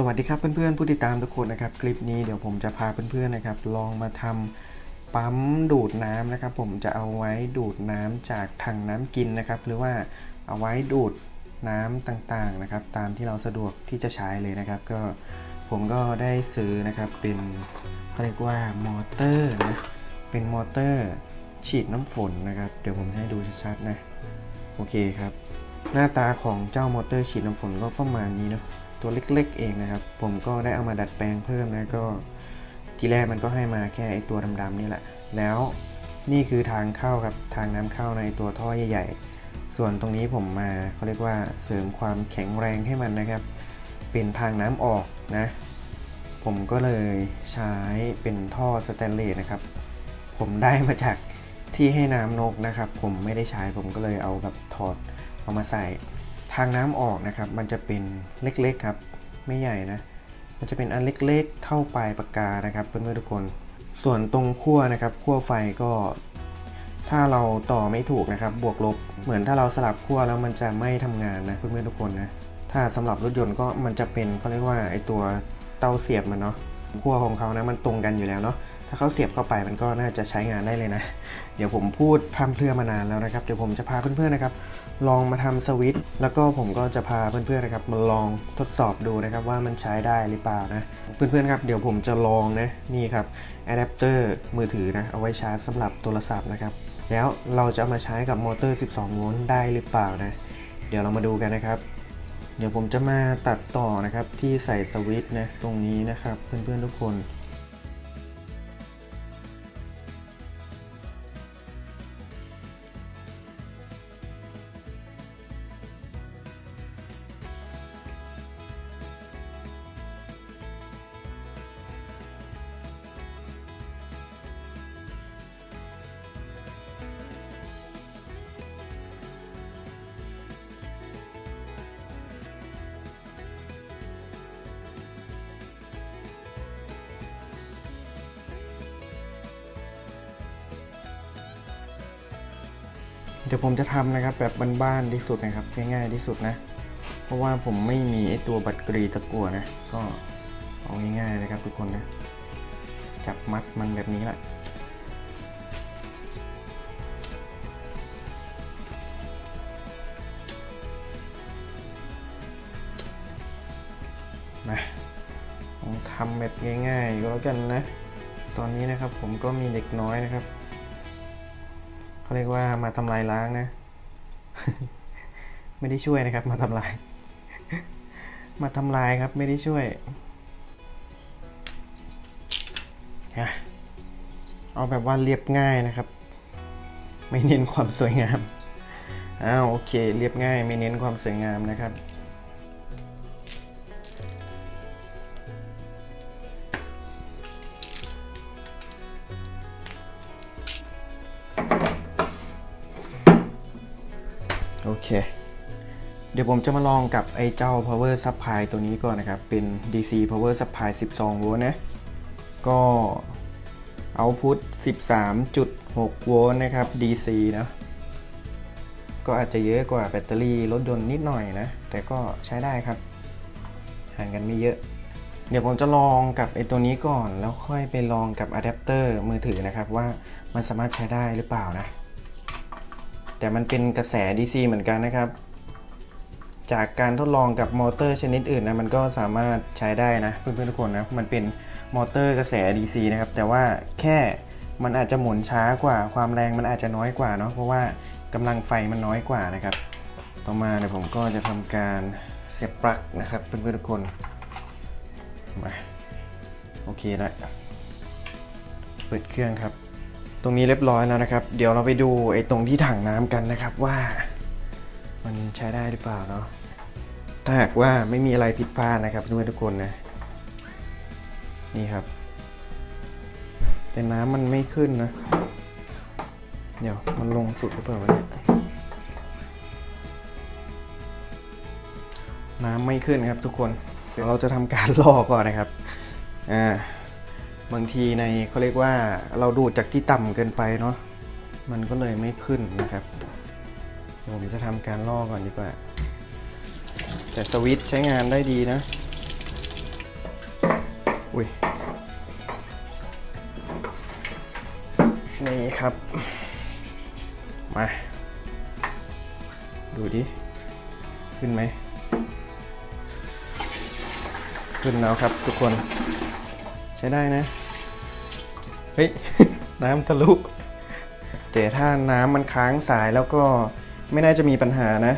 สวัสดีครับเพื่อนๆผู้ติดตามทุกคนนะครับ คลิปนี้เดี๋ยวผมจะพาเพื่อนๆนะครับ ลองมาทำปั๊มดูดน้ำนะครับ ผมจะเอาไว้ดูดน้ำจากถังน้ำกินนะครับ หรือว่าเอาไว้ดูดน้ำต่างๆนะครับ ตามที่เราสะดวกที่จะใช้เลยนะครับ ก็ผมก็ได้ซื้อนะครับเป็นเรียกว่ามอเตอร์นะเป็นมอเตอร์ฉีดน้ำฝนนะครับ เดี๋ยวผมให้ดูชัดๆนะโอเคครับ หน้าตาของเจ้ามอเตอร์ฉีดน้ำฝนก็ประมาณนี้เนาะ ตัวเล็กๆเองนะครับ ผมก็ได้เอามาดัดแปลงเพิ่มนะก็ทีแรกมันก็ให้มาแค่ไอตัวดำๆนี่แหละ แล้วนี่คือทางเข้าครับทางน้ำเข้าในตัวท่อใหญ่ๆ ส่วนตรงนี้ผมมาเขาเรียกว่าเสริมความแข็งแรงให้มันนะครับ เป็นทางน้ำออกนะ ผมก็เลยใช้เป็นท่อสแตนเลสนะครับ ผมได้มาจากที่ให้น้ำนกนะครับ ผมไม่ได้ใช้ผมก็เลยเอากับถอดเอามาใส่างน้ำออกนะครับ มันจะเป็นเล็กๆครับ ไม่ใหญ่นะ มันจะเป็นอันเล็กๆ เท่าปลายปากกานะครับเพื่อนๆทุกคน ส่วนตรงขั้วนะครับขั้วไฟก็ ถ้าเราต่อไม่ถูกนะครับ บวกลบ เหมือนถ้าเราสลับขั้วแล้วมันจะไม่ทำงานนะเพื่อนๆทุกคนนะ ถ้าสำหรับรถยนต์ก็มันจะเป็นเขาเรียกว่าไอตัวเตาเสียบมันเนาะ ขั้วของเขานะมันตรงกันอยู่แล้วเนาะถ้าเขาเสียบเข้าไปมันก็น่าจะใช้งานได้เลยนะ เดี๋ยวผมพูดพร่ำเพรื่อมานานแล้วนะครับ เดี๋ยวผมจะพาเพื่อนๆนะครับ ลองมาทำสวิตช์แล้วก็ผมก็จะพาเพื่อนๆนะครับมาลองทดสอบดูนะครับว่ามันใช้ได้หรือเปล่านะ เพื่อนๆครับเดี๋ยวผมจะลองนะนี่ครับอะแดปเตอร์มือถือนะเอาไว้ชาร์จสำหรับโทรศัพท์นะครับ แล้วเราจะเอามาใช้กับมอเตอร์ 12 โวลต์ได้หรือเปล่านะ เดี๋ยวเรามาดูกันนะครับ เดี๋ยวผมจะมาตัดต่อนะครับที่ใส่สวิตช์นะตรงนี้นะครับเพื่อนๆทุกคน เดี๋ยวผมจะทำนะครับแบบบ้านๆที่สุดนะครับง่ายๆที่สุดนะ เพราะว่าผมไม่มีไอตัวบัตรกรีตะกั่วนะ ก็เอาง่ายๆนะครับทุกคนนะ จับมัดมันแบบนี้แหละมาผมทำแบบง่ายๆก็แล้วกันนะ ตอนนี้นะครับผมก็มีเด็กน้อยนะครับ เขาเรียกว่ามาทำลายล้างนะ ไม่ได้ช่วยนะครับ มาทำลาย มาทำลายครับไม่ได้ช่วยฮะเอาแบบว่าเรียบง่ายนะครับ ไม่เน้นความสวยงามอ้าวโอเค เรียบง่าย ไม่เน้นความสวยงามนะครับ โอเค เดี๋ยวผมจะมาลองกับไอ้เจ้า power supply ตัวนี้ก่อนนะครับ เป็น DC power supply 12 โวลต์นะ ก็ output 13.6 โวลต์นะครับ DC นะ ก็อาจจะเยอะกว่าแบตเตอรี่รถยนต์นิดหน่อยนะ แต่ก็ใช้ได้ครับ ห่างกันไม่เยอะ เดี๋ยวผมจะลองกับไอ้ตัวนี้ก่อน แล้วค่อยไปลองกับอะแดปเตอร์มือถือนะครับว่ามันสามารถใช้ได้หรือเปล่านะ แต่มันเป็นกระแส DC เหมือนกันนะครับ จากการทดลองกับมอเตอร์ชนิดอื่นนะมันก็สามารถใช้ได้นะเพื่อนๆทุกคนนะมันเป็นมอเตอร์กระแส DC นะครับ แต่ว่าแค่มันอาจจะหมุนช้ากว่า ความแรงมันอาจจะน้อยกว่าเนาะเพราะว่ากำลังไฟมันน้อยกว่านะครับ ต่อมาเดี๋ยผมก็จะทำการเสียบปลั๊กนะครับเพื่อนๆทุกคนมาโอเคแล้วเปิดเครื่องครับ ตรงนี้เรียบร้อยแล้วนะครับ เดี๋ยวเราไปดูไอ้ตรงที่ถังน้ำกันนะครับว่า มันใช้ได้หรือเปล่าเนาะถ้าหากว่าไม่มีอะไรผิดพลาดนะครับเพื่อนทุกคนนะนี่ครับ แต่น้ำมันไม่ขึ้นนะ เดี๋ยวมันลงสุดหรือเปล่าวะเนี่ยน้ำไม่ขึ้นครับทุกคนเดี๋ยวเราจะทำการลอกก่อนนะครับ อ่า บางทีในเขาเรียกว่าเราดูดจากที่ต่ำเกินไปเนาะมันก็เลยไม่ขึ้นนะครับผมจะทำการลอกก่อนดีกว่า แต่สวิตช์ใช้งานได้ดีนะ อุ้ยนี่ครับ มา ดูดิ ขึ้นไหม ขึ้นแล้วครับทุกคน ใช้ได้นะ ฮ้ย น้ำทะลุ แต่ถ้าน้ำมันค้างสายแล้วก็ไม่น่าจะมีปัญหานะ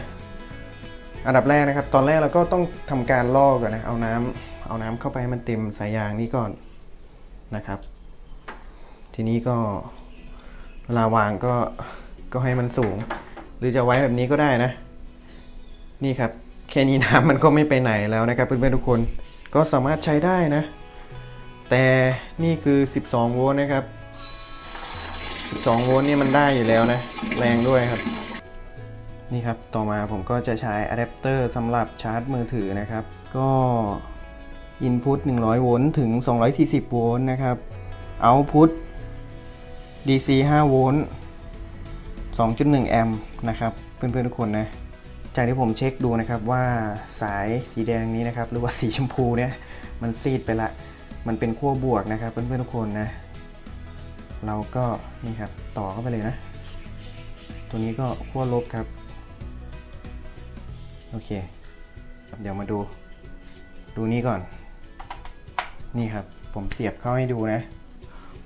อันดับแรกนะครับ ตอนแรกเราก็ต้องทำการลอกก่อนนะ เอาน้ำเอาน้ำเข้าไปให้มันเต็มสายยางนี้ก่อนนะครับ ทีนี้ก็เวลาวางก็ก็ให้มันสูง หรือจะไว้แบบนี้ก็ได้นะ นี่ครับแค่นี้น้ำมันก็ไม่ไปไหนแล้วนะครับเพื่อนๆทุกคนก็สามารถใช้ได้นะ แต่นี่คือ 12 โวลต์นะครับ 12 โวลต์นี่มันได้อยู่แล้วนะ แรงด้วยครับ นี่ครับ ต่อมาผมก็จะใช้อะแดปเตอร์สำหรับชาร์จมือถือนะครับ ก็ Input 100 โวลต์ถึง 240 โวลต์นะครับ Output DC 5 โวลต์ 2.1 แอมป์นะครับ เพื่อนๆทุกคนนะ จากที่ผมเช็คดูนะครับว่าสายสีแดงนี้นะครับ หรือว่าสีชมพูเนี่ย มันซีดไปละ มันเป็นขั้วบวกนะครับเพื่อนๆทุกคนนะ เราก็นี่ครับต่อเข้าไปเลยนะ ตัวนี้ก็ขั้วลบครับ โอเค เดี๋ยวมาดู ดูนี่ก่อน นี่ครับ ผมเสียบเข้าให้ดูนะ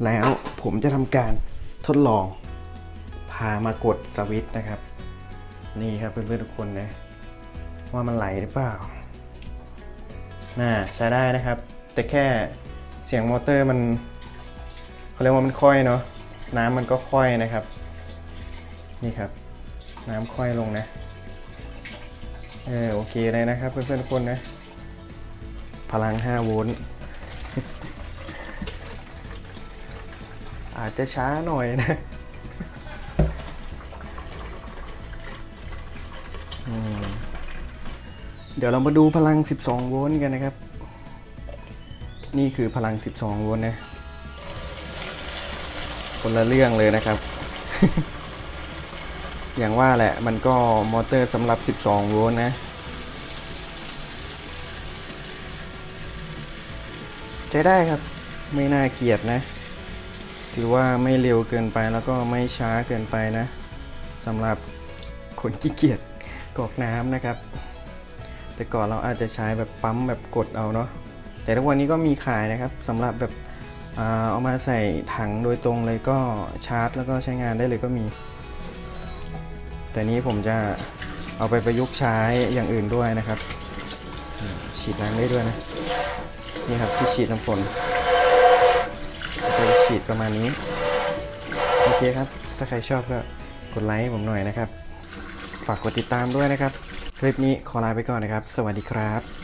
แล้วผมจะทำการทดลอง พามากดสวิตช์นะครับ นี่ครับเพื่อนๆทุกคนนะ ว่ามันไหลหรือเปล่าน่าใช้ได้นะครับ แต่แค่ เสียงมอเตอร์มันเขาเรียกว่ามันค่อยเนาะน้ำมันก็ค่อยนะครับ นี่ครับ น้ำค่อยลงนะเออโอเคเลยนะครับ เพื่อนๆทุกคนนะ พลัง 5 โวลต์อาจจะช้าหน่อยนะเดี๋ยวเรามาดูพลัง 12 โวลต์กันนะครับ นี่คือพลัง 12 โวลต์นะ คนละเรื่องเลยนะครับ อย่างว่าแหละมันก็มอเตอร์สำหรับ 12 โวลต์นะ ใช้ได้ครับไม่น่าเกลียดนะ ถือว่าไม่เร็วเกินไปแล้วก็ไม่ช้าเกินไปนะสำหรับคนขี้เกียจกอกน้ำนะครับ แต่ก่อนเราอาจจะใช้แบบปั๊มแบบกดเอาเนาะ แต่ทุกวันนี้ก็มีขายนะครับสำหรับแบบเอามาใส่ถังโดยตรงเลยก็ชาร์จ แล้วก็ใช้งานได้เลยก็มี แต่นี้ผมจะเอาไปประยุกต์ใช้อย่างอื่นด้วยนะครับ ฉีดน้ำได้ด้วยนะนี่ครับที่ฉีดน้ำฝนจะฉีดประมาณนี้ โอเคครับ ถ้าใครชอบก็กดไลค์ผมหน่อยนะครับ ฝากกดติดตามด้วยนะครับ คลิปนี้ขอลาไปก่อนนะครับ สวัสดีครับ